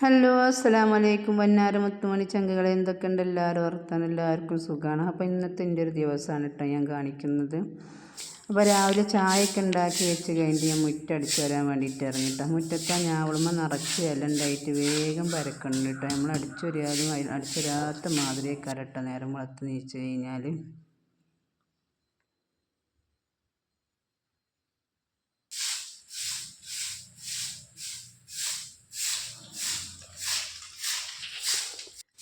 Hello അസ്സാം വലൈക്കും വന്നാര മുത്തുമണി ചങ്കകളെ എന്തൊക്കെയുണ്ട്? എല്ലാവരും ഓർത്താൻ എല്ലാവർക്കും സുഖമാണ് അപ്പോൾ ഇന്നത്തെ എന്റെ ഒരു ദിവസമാണ് കേട്ടോ ഞാൻ കാണിക്കുന്നത്. അപ്പോൾ രാവിലെ ചായയൊക്കെ ഉണ്ടാക്കി വെച്ച് കഴിഞ്ഞിട്ട് ഞാൻ മുറ്റടിച്ച് വരാൻ വേണ്ടിയിട്ട് ഇറങ്ങിട്ടോ മുറ്റത്ത് ഞാവളുമ്പോൾ നിറച്ച് എല്ലാം ഉണ്ടായിട്ട് വേഗം പരക്കുന്നുണ്ട് കേട്ടോ നമ്മൾ അടിച്ചൊരാതും അടിച്ചൊരാത്ത മാതിരിയൊക്കെ അരട്ടോ നേരം വളർത്ത് നീച്ച് കഴിഞ്ഞാൽ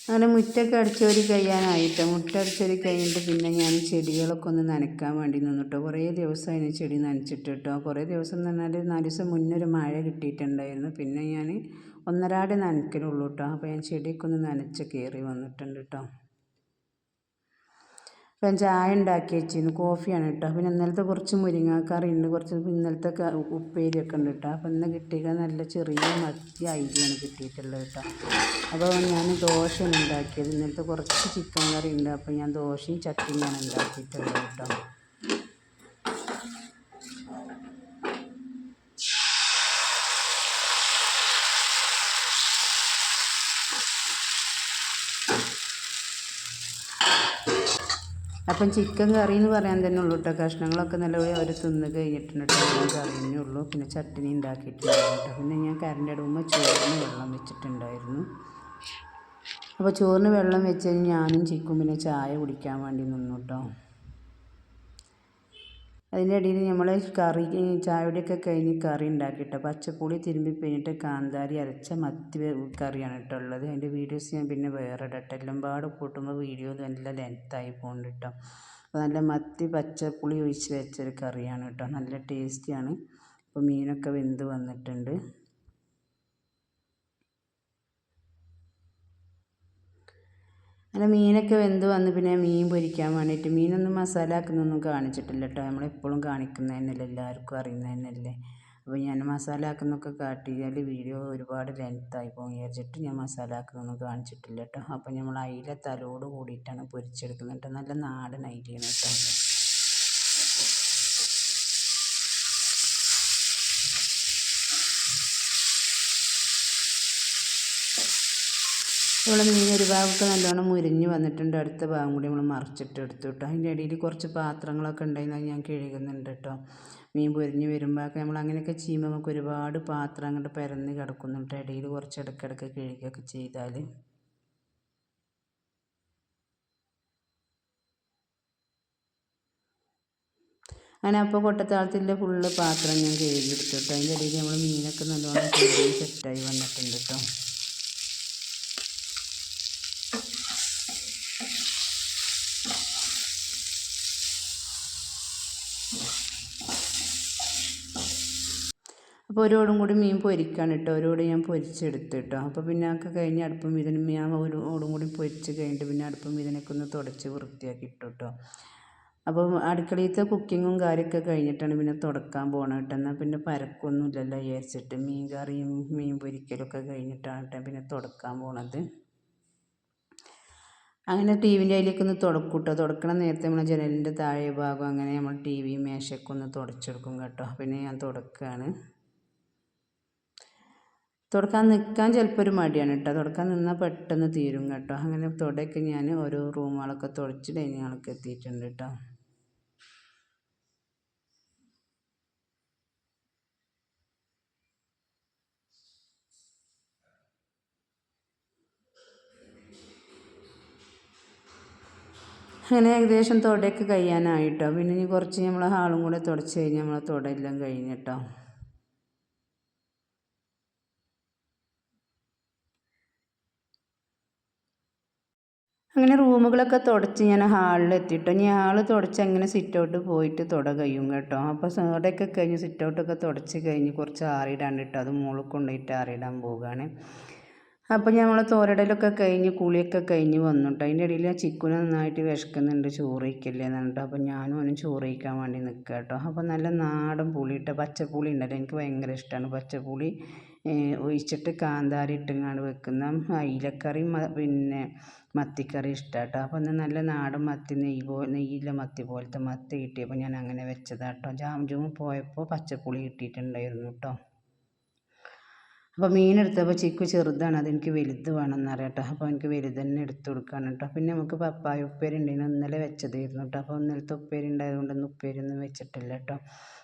അങ്ങനെ മുറ്റൊക്കെ അടിച്ചൊരു കഴിയാനായിട്ട്. മുറ്റ അടിച്ചോരി കഴിഞ്ഞിട്ട് പിന്നെ ഞാൻ ചെടികളൊക്കെ ഒന്ന് നനയ്ക്കാൻ വേണ്ടി നിന്നിട്ടോ. കുറേ ദിവസം അതിന് ചെടി നനച്ചിട്ട് കേട്ടോ. കുറേ ദിവസം എന്ന് പറഞ്ഞാൽ നാല് ദിവസം മുന്നേ ഒരു മഴ കിട്ടിയിട്ടുണ്ടായിരുന്നു. പിന്നെ ഞാൻ ഒന്നരാടി നനയ്ക്കലുള്ളൂ കേട്ടോ. അപ്പോൾ ഞാൻ ചെടിയൊക്കെ ഒന്ന് നനച്ച് കയറി വന്നിട്ടുണ്ട് കേട്ടോ. അപ്പം ചായ ഉണ്ടാക്കി വെച്ചിരുന്നു. കോഫിയാണ് കേട്ടോ. പിന്നെ ഇന്നലത്തെ കുറച്ച് മുരിങ്ങാക്കറി ഉണ്ട്. കുറച്ച് ഇന്നലത്തെ ഉപ്പേരിയൊക്കെ ഉണ്ട് കേട്ടോ. അപ്പം ഇന്ന് കിട്ടിയ നല്ല ചെറിയ മത്തി അയിലാണ് കിട്ടിയിട്ടുള്ളത് കേട്ടോ. അപ്പോൾ ഞാൻ ദോശയാണ് ഉണ്ടാക്കിയത്. ഇന്നലത്തെ കുറച്ച് ചിക്കൻ കറി ഉണ്ട്. അപ്പോൾ ഞാൻ ദോശയും ചട്ടിനിയാണ് ഉണ്ടാക്കിയിട്ടുള്ളത് കേട്ടോ. അപ്പം ചിക്കൻ കറി എന്ന് പറയാൻ തന്നെ ഉള്ളൂ കേട്ടോ. കഷ്ണങ്ങളൊക്കെ നല്ലപോലെ അവർ തിന്ന് കഴിഞ്ഞിട്ടുണ്ട് കറിയേ ഉള്ളൂ. പിന്നെ ചട്ടിനി ഉണ്ടാക്കിയിട്ടുണ്ട് കേട്ടോ. പിന്നെ ഞാൻ കരണ്ട് അടുമ്പോൾ ചോറിന് വെള്ളം വെച്ചിട്ടുണ്ടായിരുന്നു. അപ്പോൾ ചോറിന് വെള്ളം വെച്ച് ഞാനും ചിക്കും. പിന്നെ ചായ കുടിക്കാൻ വേണ്ടി നിന്നു കേട്ടോ. അതിന്റെ ഇടയിൽ നമ്മൾ കറി ചായയുടെയൊക്കെ കഴിഞ്ഞ് കറി ഉണ്ടാക്കി കേട്ടോ പച്ചപ്പുളി തിരുമ്പി പിന്നിട്ട് കാന്താരി അരച്ച മത്തി കറിയാണ് കേട്ടോ ഉള്ളത്. അതിന്റെ വീഡിയോസ് ഞാൻ പിന്നെ വേറെ ഇടട്ടെ എല്ലാം പാട് കൂട്ടുമ്പോൾ വീഡിയോ നല്ല ലെങ്ത്തായി പോകുന്നുണ്ട് കേട്ടോ. അപ്പോൾ നല്ല മത്തി പച്ചപ്പുളി ഒഴിച്ച് വെച്ചൊരു കറിയാണ് കേട്ടോ. നല്ല ടേസ്റ്റിയാണ് അപ്പോൾ മീനൊക്കെ വെന്ത് വന്നിട്ടുണ്ട്. അങ്ങനെ മീനൊക്കെ വെന്ത് വന്ന് പിന്നെ മീൻ പൊരിക്കാൻ വേണ്ടിയിട്ട് മീനൊന്നും മസാല ആക്കുന്നൊന്നും കാണിച്ചിട്ടില്ല കേട്ടോ നമ്മളെപ്പോഴും കാണിക്കുന്നത് തന്നെയല്ലേ എല്ലാവർക്കും അറിയുന്നത് തന്നെയല്ലേ അപ്പോൾ ഞാൻ മസാല ആക്കുന്നൊക്കെ കാട്ടിയാൽ വീഡിയോ ഒരുപാട് ലെങ്ത്തായി പോകും. വിചാരിച്ചിട്ട് ഞാൻ മസാല ആക്കുന്നൊന്നും കാണിച്ചിട്ടില്ല കേട്ടോ അപ്പോൾ നമ്മൾ അയില തലോട് കൂടിയിട്ടാണ് പൊരിച്ചെടുക്കുന്നത്. കേട്ടോ നല്ല നാടൻ അയിലയാണ് കേട്ടോ. ഇവിടെ മീൻ ഒരു ഭാഗമൊക്കെ നല്ലോണം മുരിഞ്ഞ് വന്നിട്ടുണ്ട്. അടുത്ത ഭാഗം കൂടി നമ്മൾ മറിച്ചിട്ട് എടുത്തു കേട്ടോ അതിന്റെ ഇടയിൽ കുറച്ച് പാത്രങ്ങളൊക്കെ ഉണ്ടായിരുന്നു. ഞാൻ കഴുകുന്നുണ്ട് കേട്ടോ മീൻ പൊരിഞ്ഞ് വരുമ്പോഴൊക്കെ നമ്മൾ അങ്ങനെയൊക്കെ ചെയ്യുമ്പോൾ നമുക്ക് ഒരുപാട് പാത്രം അങ്ങോട്ട് പരന്ന് കിടക്കുന്നുണ്ട് ഇടയിൽ കുറച്ച് ഇടയ്ക്കിടയ്ക്ക് കഴുകുകയൊക്കെ ചെയ്താൽ അങ്ങനെ അപ്പോൾ കൊട്ടത്താളത്തിന്റെ ഫുള്ള് പാത്രം ഞാൻ കഴുകി എടുത്തു കേട്ടോ അതിന്റെ ഇടയിൽ നമ്മൾ മീനൊക്കെ നല്ലോണം സെറ്റായി വന്നിട്ടുണ്ട് കേട്ടോ അപ്പോൾ ഒരോടും കൂടി മീൻ പൊരിക്കാണ് കേട്ടോ. ഒരോട് ഞാൻ പൊരിച്ചെടുത്ത് കേട്ടോ. അപ്പോൾ പിന്നെ ഒക്കെ കഴിഞ്ഞ് അടുപ്പം ഇതിന് ഞാൻ ഒരു ഓടും കൂടി പൊരിച്ച് കഴിഞ്ഞിട്ട് പിന്നെ അടുപ്പം ഇതിനൊക്കെ ഒന്ന് തുടച്ച് വൃത്തിയാക്കി ഇട്ടു കേട്ടോ. അപ്പം അടുക്കളയിലത്തെ കുക്കിങ്ങും കാര്യമൊക്കെ കഴിഞ്ഞിട്ടാണ് പിന്നെ തുടക്കാൻ പോകണം കേട്ടോ. എന്നാൽ പിന്നെ പരക്കൊന്നുമില്ലല്ലോ വിചാരിച്ചിട്ട് മീൻ കറിയും മീൻ പൊരിക്കലൊക്കെ കഴിഞ്ഞിട്ടാണ് കേട്ടോ പിന്നെ തുടക്കാൻ പോണത്. അങ്ങനെ ടി വിന്റെ അതിലേക്ക് ഒന്ന് തുടക്കൂട്ടോ തുടക്കണ നേരത്തെ നമ്മൾ ജനലിന്റെ താഴെ ഭാഗം അങ്ങനെ നമ്മൾ ടി വി മേശയൊക്കെ ഒന്ന് തുടച്ചെടുക്കും കേട്ടോ. പിന്നെ ഞാൻ തുടക്കുകയാണ് തുടക്കാൻ നിൽക്കാൻ ചിലപ്പോൾ ഒരു മടിയാണ് കേട്ടോ തുടക്കാൻ നിന്നാൽ പെട്ടെന്ന് തീരും കേട്ടോ. അങ്ങനെ തുടയൊക്കെ ഞാൻ ഓരോ റൂമുകളൊക്കെ തുടച്ച് ഡൈനിങ്ങുകളൊക്കെ എത്തിയിട്ടുണ്ട് കേട്ടോ അങ്ങനെ ഏകദേശം തുടയൊക്കെ കഴിയാനായിട്ടോ പിന്നെ ഇനി കുറച്ച് നമ്മൾ ഹാളും കൂടെ തുടച്ച് കഴിഞ്ഞാൽ നമ്മളെ തുടയെല്ലാം കഴിഞ്ഞിട്ടോ അങ്ങനെ റൂമുകളൊക്കെ തുടച്ച് ഞാൻ ഹാളിൽ എത്തിയിട്ടോ ഇനി ഹാൾ തുടച്ച് അങ്ങനെ സിറ്റ് ഔട്ട് പോയിട്ട് തുട കഴിയും കേട്ടോ. അപ്പോൾ സേടൊക്കെ കഴിഞ്ഞ് സിറ്റ് ഔട്ടൊക്കെ തുടച്ച് കഴിഞ്ഞ് കുറച്ച് ആറിയിടാണ്ട് കേട്ടോ അത് മുകളിൽ കൊണ്ടുപോയിട്ട് ആറിയിടാൻ പോവുകയാണ്. അപ്പോൾ ഞങ്ങൾ തോരടലൊക്കെ കഴിഞ്ഞ് കുളിയൊക്കെ കഴിഞ്ഞ് വന്നു കേട്ടോ അതിന്റെ ഇടയിൽ ചിക്കുന് നന്നായിട്ട് വിശക്കുന്നുണ്ട് ചോറ് കഴിക്കല്ലേ എന്നിട്ട് അപ്പോൾ ഞാനും അവനും ചോറ് കഴിക്കാൻ വേണ്ടി നിൽക്കുക കേട്ടോ അപ്പോൾ നല്ല നാടൻ പുളി ഇട്ട പച്ചപ്പുളി ഉണ്ടല്ലോ എനിക്ക് ഭയങ്കര ഇഷ്ടമാണ് പച്ചപ്പുളി. ഒഴിച്ചിട്ട് കാന്താരി ഇട്ടുങ്ങാണ്ട് വെക്കുന്ന അയിലക്കറി പിന്നെ മത്തിക്കറി ഇഷ്ടമാണ് കേട്ടോ അപ്പോൾ ഒന്ന് നല്ല നാടൻ മത്തി നെയ്യ് പോ നെയ്യില്ല മത്തി പോലത്തെ മത്തി കിട്ടിയപ്പോൾ ഞാൻ അങ്ങനെ വെച്ചതാണ് കേട്ടോ ജാം ജൂം പോയപ്പോൾ പച്ചപ്പുളി കിട്ടിയിട്ടുണ്ടായിരുന്നു കേട്ടോ അപ്പോൾ മീൻ എടുത്തപ്പോൾ ചിക്കു ചെറുതാണ് അതെനിക്ക് വലുത് വേണമെന്ന് അറിയാം കേട്ടോ അപ്പോൾ എനിക്ക് വലുത് തന്നെ എടുത്ത് കൊടുക്കുകയാണ് കേട്ടോ പിന്നെ നമുക്ക് പപ്പായ ഉപ്പേരി ഉണ്ടായിരുന്നു ഇന്നലെ വെച്ചതായിരുന്നു കേട്ടോ അപ്പോൾ ഇന്നലത്തെ ഉപ്പേരി ഉണ്ടായതുകൊണ്ട് ഇന്ന് ഉപ്പേരി ഒന്നും വെച്ചിട്ടില്ല കേട്ടോ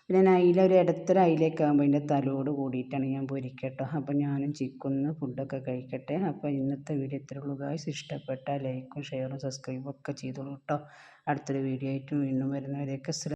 പിന്നെ അയില ഒരു ഇടത്തൊരു അയിലേക്ക് ആകുമ്പോൾ അതിന്റെ തലോട് കൂടിയിട്ടാണ് ഞാൻ പൊരിക്കട്ടോ അപ്പോൾ ഞാനും ചിക്കൊന്ന് ഫുഡൊക്കെ കഴിക്കട്ടെ. അപ്പോൾ ഇന്നത്തെ വീഡിയോ ഇത്രേ ഉള്ളൂ ഗായ്സ് ഇഷ്ടപ്പെട്ടാൽ ലൈക്കും ഷെയറും സബ്സ്ക്രൈബും ഒക്കെ ചെയ്തോളൂ കേട്ടോ അടുത്തൊരു വീഡിയോ ആയിട്ടും വീണ്ടും വരുന്നവരെയൊക്കെ